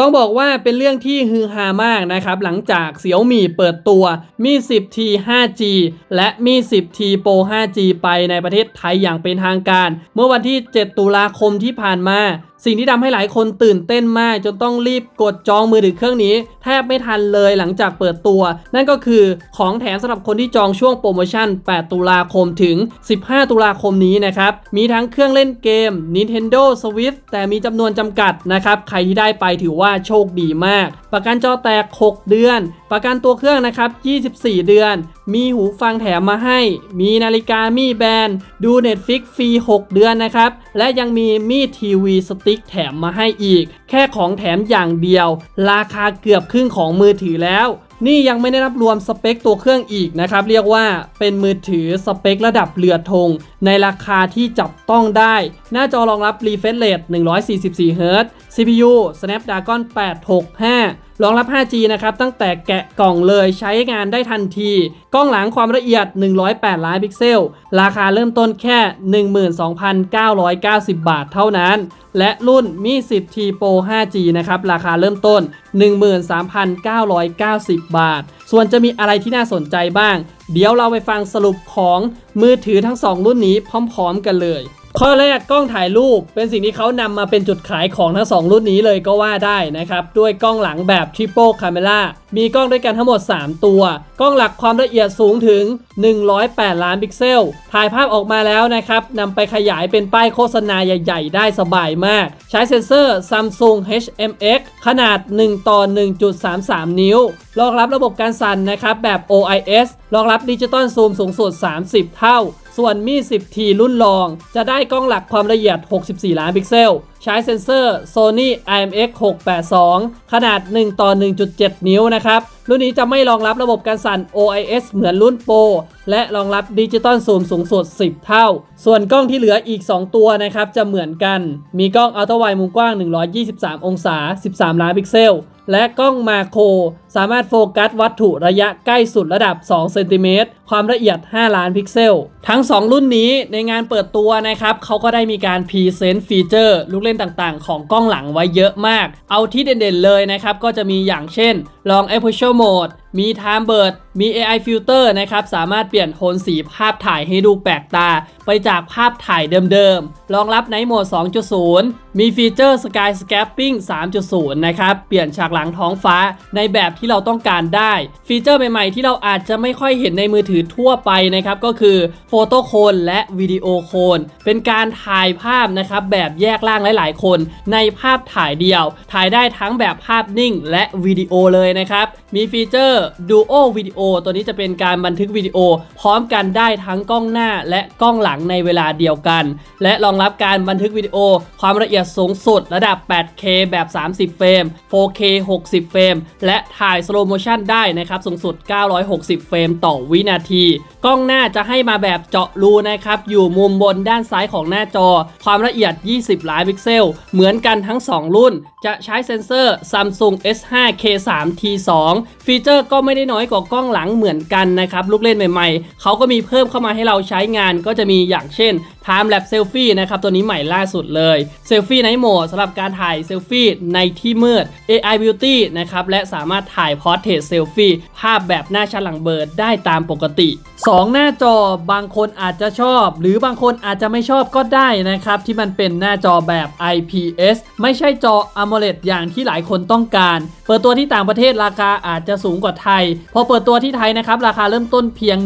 ต้องบอกว่าเป็นเรื่องที่ฮือฮามากนะครับ หลังจากเสี่ยวมี่เปิดตัวมี 10T 5G และมี 10T Pro 5G ไปในประเทศไทยอย่างเป็นทางการ เมื่อวันที่ 7 ตุลาคมที่ผ่านมาสิ่งที่ทำให้หลายคนตื่นเต้นมาก จนต้องรีบกดจองมือถือเครื่องนี้ แทบไม่ทันเลยหลังจากเปิดตัว นั่นก็คือของแถมสำหรับคนที่จองช่วงโปรโมชั่น 8 ตุลาคมถึง 15 ตุลาคมนี้นะครับ มีทั้งเครื่องเล่นเกม Nintendo Switch แต่มีจำนวนจำกัดนะครับ ใครที่ได้ไปถือว่าโชคดีมากประกันจอแตก 6 เดือน ประกันตัวเครื่องนะครับ 24 เดือน มีหูฟังแถมมาให้ มีนาฬิกามีแบนดู Netflix ฟรี 6 เดือนนะครับ และยังมีมีทีวีสติ๊กแถมมาให้อีก แค่ของแถมอย่างเดียว ราคาเกือบครึ่งของมือถือแล้วนี่ยังไม่ได้นับรวมสเปคตัวเครื่องอีกนะครับ เรียกว่าเป็นมือถือสเปคระดับเรือธงในราคาที่จับต้องได้ หน้าจอรองรับ refresh rate 144 Hz CPU Snapdragon 865 รองรับ 5G นะครับ ตั้งแต่แกะกล่องเลยใช้งานได้ทันที กล้องหลังความละเอียด 108 ล้านพิกเซล ราคาเริ่มต้นแค่ 12,990 บาทเท่านั้น และรุ่นมี 10T Pro 5G นะครับ ราคาเริ่มต้น 13,990 บาท ส่วนจะมีอะไรที่น่าสนใจบ้าง เดี๋ยวเราไปฟังสรุปของมือถือทั้ง 2 รุ่นนี้พร้อม ๆ กันเลย ข้อแรกกล้องถ่ายรูปเป็นสิ่งที่เขานำมาเป็นจุดขายของทั้ง 2 รุ่นนี้เลยก็ว่าได้นะครับ ด้วยกล้องหลังแบบ Triple Camera มีกล้องด้วยกันทั้งหมด 3 ตัว กล้องหลักความละเอียดสูงถึง 108 ล้านพิกเซล ถ่ายภาพออกมาแล้วนะครับนำไปขยายเป็นป้ายโฆษณาใหญ่ ๆ ได้สบายมาก ใช้เซ็นเซอร์ Samsung HMX ขนาด 1 ต่อ 1.33 นิ้ว รองรับระบบการสั่นนะครับแบบ OIS รองรับดิจิตอลซูมสูงสุด 30 เท่า ส่วนมี 10T รุ่นรอง จะได้กล้องหลักความละเอียด 64 ล้านพิกเซลใช้เซ็นเซอร์ Sony IMX 682 ขนาด 1 ต่อ 1.7 นิ้วนะครับ รุ่นนี้จะไม่รองรับระบบการสั่น OIS เหมือนรุ่นโปรและรองรับดิจิตอลซูมสูงสุด 10 เท่า ส่วนกล้องที่เหลืออีก 2 ตัวนะครับ จะเหมือนกัน มีกล้องอัลตร้าไวมุมกว้าง 123 องศา 13 ล้านพิกเซล และกล้องมาโคร สามารถโฟกัสวัตถุระยะใกล้สุดระดับ 2 เซนติเมตร ความละเอียด 5 ล้านพิกเซล ทั้ง 2 รุ่นนี้ในงานเปิดตัวนะครับเขาก็ได้มีการพรีเซนต์ฟีเจอร์ลูกเล่นต่างๆ ของกล้องหลังไว้เยอะมาก เอาที่เด่นๆเลยนะครับก็จะมีอย่างเช่น ลอง Aperture Mode มี Time Bird มี AI Filter นะครับ สามารถเปลี่ยนโทนสีภาพถ่ายให้ดูแปลกตา ไปจากภาพถ่ายเดิมๆ รองรับ Night Mode 2.0 มีฟีเจอร์ Sky Scraping 3.0 นะครับ เปลี่ยนฉากหลังท้องฟ้าในแบบที่เราต้องการได้ ฟีเจอร์ใหม่ๆ ที่เราอาจจะไม่ค่อยเห็นในมือถือทั่วไปนะครับ ก็คือโฟโต้โคนและวิดีโอโคนเป็นการถ่ายภาพนะครับ แบบแยกล่างหลายๆ คน ในภาพถ่ายเดียว ถ่ายได้ทั้งแบบภาพนิ่ง และวิดีโอเลยนะครับ มีฟีเจอร์ Duo Video ตัวนี้จะเป็นการบันทึกวิดีโอ พร้อมกันได้ทั้งกล้องหน้าและกล้องหลังในเวลาเดียวกัน และรองรับการบันทึกวิดีโอ ความละเอียดสูงสุดระดับ 8K แบบ 30 เฟรม 4K 60 เฟรม และถ่าย slow motion ได้นะครับสูงสุด 960 เฟรมต่อวินาที กล้องหน้าจะให้มาแบบเจาะรูนะครับอยู่มุมบนด้านซ้ายของหน้าจอ ความละเอียด 20 ล้านพิกเซล เหมือนกันทั้ง 2 รุ่น จะใช้เซ็นเซอร์ Samsung S5K3 T2 ฟีเจอร์ก็ไม่ได้น้อยกว่ากล้องหลังเหมือนกันนะครับลูกเล่นใหม่ๆ เขาก็มีเพิ่มเข้ามาให้เราใช้งานก็จะมีอย่างเช่น Time Lapse Selfie นะครับตัวนี้ใหม่ล่าสุดเลย Selfie Night Mode สำหรับการถ่ายเซลฟี่ในที่มืด AI Beauty นะครับและสามารถถ่าย Portrait Selfie ภาพแบบหน้าชัดหลังเบิร์ดได้ตามปกติ 2 หน้าจอบางคนอาจจะชอบ หรือบางคนอาจจะไม่ชอบก็ได้นะครับที่มันเป็นหน้าจอแบบ IPS ไม่ใช่จอ AMOLED อย่างที่หลายคนต้องการ เปิดตัวที่ต่างประเทศราคาอาจจะสูงกว่าไทย พอเปิดตัวที่ไทยนะครับราคาเริ่มต้นเพียง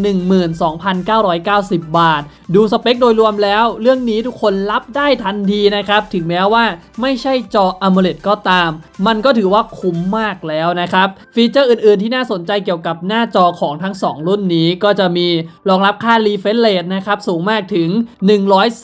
12,990 บาท ดูสเปคโดยรวมแล้วเรื่องนี้ทุกคนรับได้ทันทีนะครับ ถึงแม้ว่าไม่ใช่จอ AMOLED ก็ตาม มันก็ถือว่าคุ้มมากแล้วนะครับ ฟีเจอร์อื่นๆที่น่าสนใจเกี่ยวกับหน้าจอของทั้ง 2 รุ่นนี้ก็จะมีรองรับค่า refresh rate นะครับ สูงมากถึง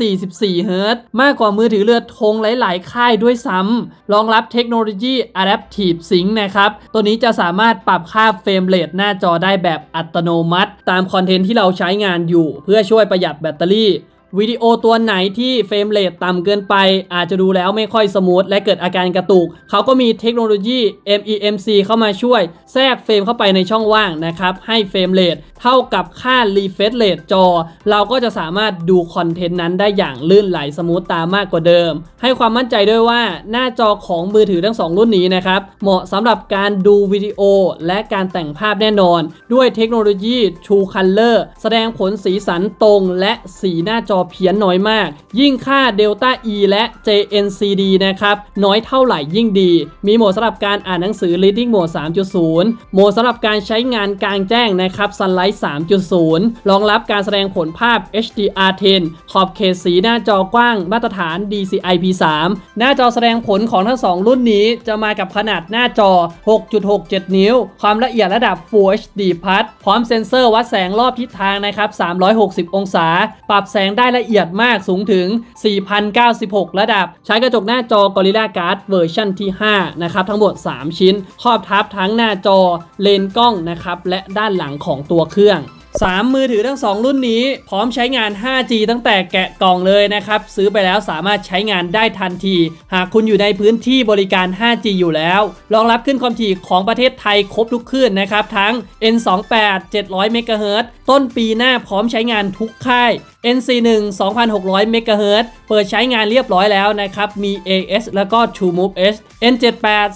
144เฮิรตซ์มากกว่ามือถือเรือดธงหลาย ๆ ค่ายด้วยซ้ำรองรับเทคโนโลยี Adaptive Sync นะครับ ตัวนี้จะสามารถปรับค่าเฟรมเรทหน้าจอได้แบบอัตโนมัติ ตามคอนเทนต์ที่เราใช้งานอยู่ เพื่อช่วยประหยัดแบตเตอรี่ วิดีโอตัวไหนที่เฟรมเรทต่ำเกินไป อาจจะดูแล้วไม่ค่อยสมูทและเกิดอาการกระตุก เขาก็มีเทคโนโลยี MEMC เข้ามาช่วย แทรกเฟรมเข้าไปในช่องว่างนะครับ ให้เฟรมเรทเท่ากับค่า refresh rate จอ เราก็จะสามารถดูคอนเทนต์นั้นได้อย่างลื่นไหลสมูทตามมากกว่าเดิม ให้ความมั่นใจด้วยว่าหน้าจอของมือถือทั้งสองรุ่นนี้นะครับเหมาะสำหรับการดูวิดีโอและการแต่งภาพแน่นอน ด้วยเทคโนโลยี True Color แสดงผลสีสันตรงและสีหน้าจอเพี้ยนน้อยมาก ยิ่งค่า Delta E และ JNCD นะครับ น้อยเท่าไหร่ยิ่งดี มีโหมดสำหรับการอ่านหนังสือ Reading Mode 3.0 โหมดสำหรับการใช้งานกลางแจ้งนะครับ Sunlight 3.0 รองรับการแสดงผลภาพ HDR10 ขอบเขตสีหน้าจอกว้างมาตรฐาน DCI-P3 หน้าจอแสดงผลของทั้งสองรุ่นนี้จะมากับขนาดหน้าจอ 6.67 นิ้ว ความละเอียดระดับ Full HD Plus พร้อมเซ็นเซอร์วัดแสงรอบทิศทางนะครับ 360 องศา ปรับแสงได้ละเอียดมากสูงถึง 4,096 ระดับ ใช้กระจกหน้าจอ Gorilla Glass เวอร์ชันที่ 5 นะครับ ทั้งหมด 3 ชิ้น ครอบทับทั้งหน้าจอเลนส์กล้องนะครับ และด้านหลังของตัวเครื่อง 3 มือถือทั้ง 2 รุ่นนี้ พร้อมใช้งาน 5G ตั้งแต่แกะกล่องเลยนะครับ ซื้อไปแล้วสามารถใช้งานได้ทันที หากคุณอยู่ในพื้นที่บริการ 5G อยู่แล้ว รองรับขึ้นความถี่ของประเทศไทยครบทุกคลื่นนะครับ ทั้ง N28 700 MHz ต้นปีหน้าพร้อมใช้งานทุกค่าย NC1 2,600 MHz เปิดใช้งานเรียบร้อยแล้วนะครับ มี AS แล้วก็ TrueMove S N78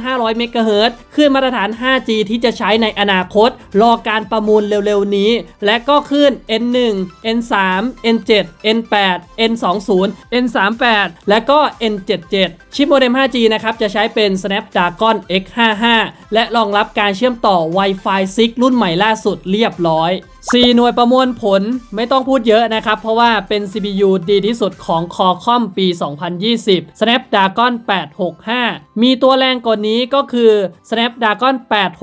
3,500 MHz คลื่นมาตรฐาน 5G ที่จะใช้ในอนาคต รอการประมูลเร็วๆนี้และก็ขึ้น N1 N3 N7 N8 N20 N38 และก็ N77 ชิปโมเด็ม 5G นะครับ จะใช้เป็น Snapdragon X55 และรองรับการเชื่อมต่อ Wi-Fi 6 รุ่นใหม่ล่าสุดเรียบร้อย4 หน่วยประมวลผลไม่ต้องพูดเยอะนะครับ เพราะว่าเป็น CPU ดีที่สุดของ Qualcomm ปี 2020 Snapdragon 865 มีตัวแรงกว่านี้ก็คือ Snapdragon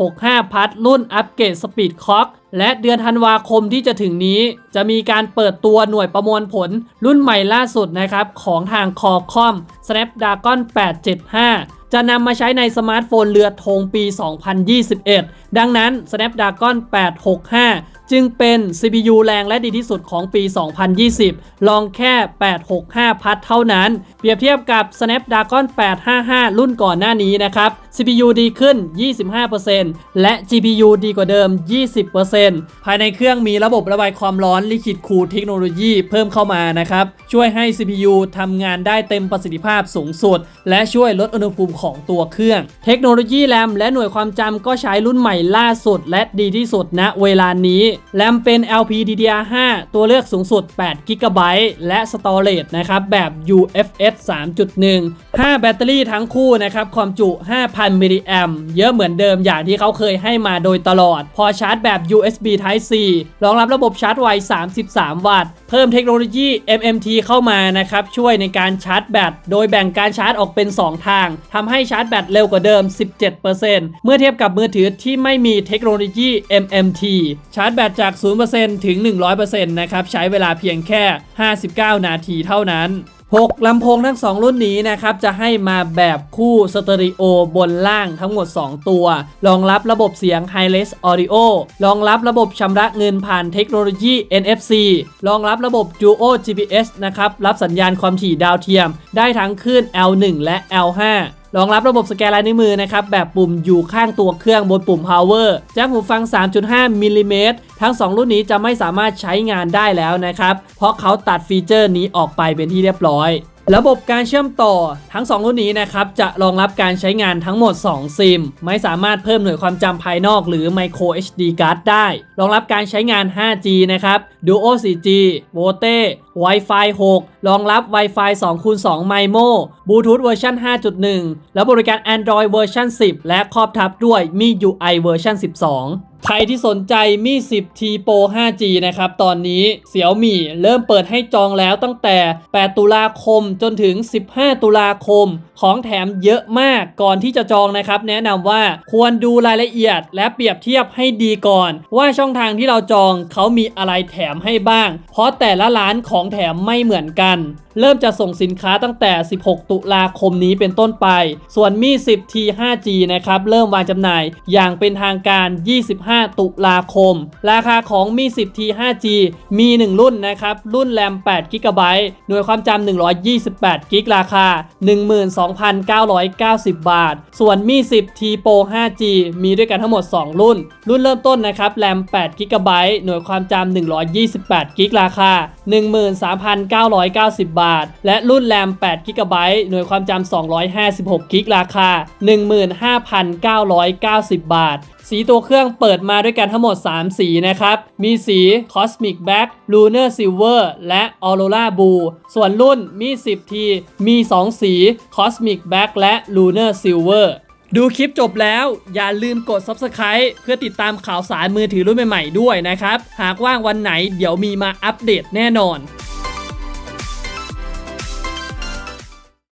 865 พัดรุ่นอัปเกรด Speed Clock และเดือนธันวาคมที่จะถึงนี้ จะมีการเปิดตัวหน่วยประมวลผลรุ่นใหม่ล่าสุดนะครับ ของทาง Qualcomm Snapdragon 875จะนำมาใช้ในสมาร์ทโฟนเรือธงปี 2021 ดังนั้น Snapdragon 865 จึงเป็น CPU แรงและดีที่สุดของปี 2020 ลองแค่ 865 พัทเท่านั้น เปรียบเทียบกับ Snapdragon 855 รุ่นก่อนหน้านี้นะครับ CPU ดีขึ้น 25%และ GPU ดีกว่าเดิม 20%ภายในเครื่องมีระบบระบายความร้อน Liquid Cool เทคโนโลยีเพิ่มเข้ามานะครับ ช่วยให้ CPU ทำงานได้เต็มประสิทธิภาพสูงสุด และช่วยลดอุณหภูมิของตัวเครื่อง เทคโนโลยีแรมและหน่วยความจำก็ใช้รุ่นใหม่ล่าสุด และดีที่สุดณเวลานี้แรมเป็น LPDDR5 ตัวเลือกสูงสุด8 GB และสตอเรจนะครับ แบบ UFS 3.1 5 แบตเตอรี่ทั้งคู่นะครับ ความจุ 5,000 มิลลิแอมเยอะเหมือนเดิมอย่างที่เขาเคยให้มาโดยตลอด พอชาร์จแบบ USB Type C รองรับระบบชาร์จไว 33 วัตต์เพิ่มเทคโนโลยี MMT เข้ามานะครับ ช่วยในการชาร์จแบต โดยแบ่งการชาร์จออกเป็น 2 ทางทำให้ชาร์จแบตเร็วกว่าเดิม 17%เมื่อเทียบกับมือถือที่ไม่มีเทคโนโลยี MMT ชาร์จแบตจาก 0%ถึง 100%นะครับ ใช้เวลาเพียงแค่ 59 นาทีเท่านั้น 6ลำโพงทั้ง 2 รุ่นนี้นะครับ จะให้มาแบบคู่สเตอริโอบนล่างทั้งหมด 2 ตัว รองรับระบบเสียง Hi-Res Audio รองรับระบบชำระเงินผ่านเทคโนโลยี NFC รองรับระบบ Duo GPS นะครับ รับสัญญาณความถี่ดาวเทียม ได้ทั้งคลื่น L1 และ L5 รองรับระบบสแกนลายนิ้วมือนะครับแบบปุ่มอยู่ข้างตัวเครื่องบนปุ่ม power แจ็คหูฟัง 3.5มิลลิเมตรทั้ง 2 รุ่นนี้จะไม่สามารถใช้งานได้แล้วนะครับ เพราะเขาตัดฟีเจอร์นี้ออกไปเป็นที่เรียบร้อย ระบบการเชื่อมต่อทั้ง 2 รุ่นนี้นะครับจะรองรับการใช้งานทั้งหมด 2 ซิม ไม่สามารถเพิ่มหน่วยความจำภายนอกหรือ Micro SD Card ได้ รองรับการใช้งาน 5G นะครับ Duo 4G VoLTE Wi-Fi 6 รองรับ Wi-Fi 2คูณ2 MIMO Bluetooth เวอร์ชัน5.1 และบริการ Android เวอร์ชัน10 และครอบทับด้วยมี UI เวอร์ชัน12ใครที่สนใจมี 10T Pro 5G นะครับ ตอนนี้เสี่ยวมี่เริ่มเปิดให้จองแล้วตั้งแต่ 8 ตุลาคมจนถึง 15 ตุลาคม ของแถมเยอะมากก่อนที่จะจองนะครับ แนะนำว่าควรดูรายละเอียดและเปรียบเทียบให้ดีก่อน ว่าช่องทางที่เราจองเขามีอะไรแถมให้บ้าง เพราะแต่ละร้านของแถมไม่เหมือนกัน เริ่มจะส่งสินค้าตั้งแต่ 16 ตุลาคมนี้เป็นต้นไป ส่วนมี 10T 5G นะครับเริ่มวางจำหน่ายอย่างเป็นทางการ 25 ตุลาคม ราคาของมี 10T 5G มี 1 รุ่นนะครับ รุ่นแรม8 g b หน่วยความจำ128 g b ราคา 12,990 บาท ส่วนมี 10T Pro 5G มีด้วยกันทั้งหมด 2 รุ่น รุ่นเริ่มต้นนะครับแรม8 g b หน่วยความจำ128 g b ราคา13,990 บาท และรุ่นแรม8 g b หน่วยความจำ256 g b ราคา 15,990 บาท สีตัวเครื่องเปิดมาด้วยกันทั้งหมด 3 สีนะครับ มีสี Cosmic Black Lunar Silver และ Aurora Blue ส่วนรุ่นมี 10T มี 2 สี Cosmic Black และ Lunar Silver ดูคลิปจบแล้วอย่าลืมกด Subscribe เพื่อติดตามข่าวสารมือถือรุ่นใหม่ๆด้วยนะครับ หากว่างวันไหนเดี๋ยวมีมาอัปเดตแน่นอน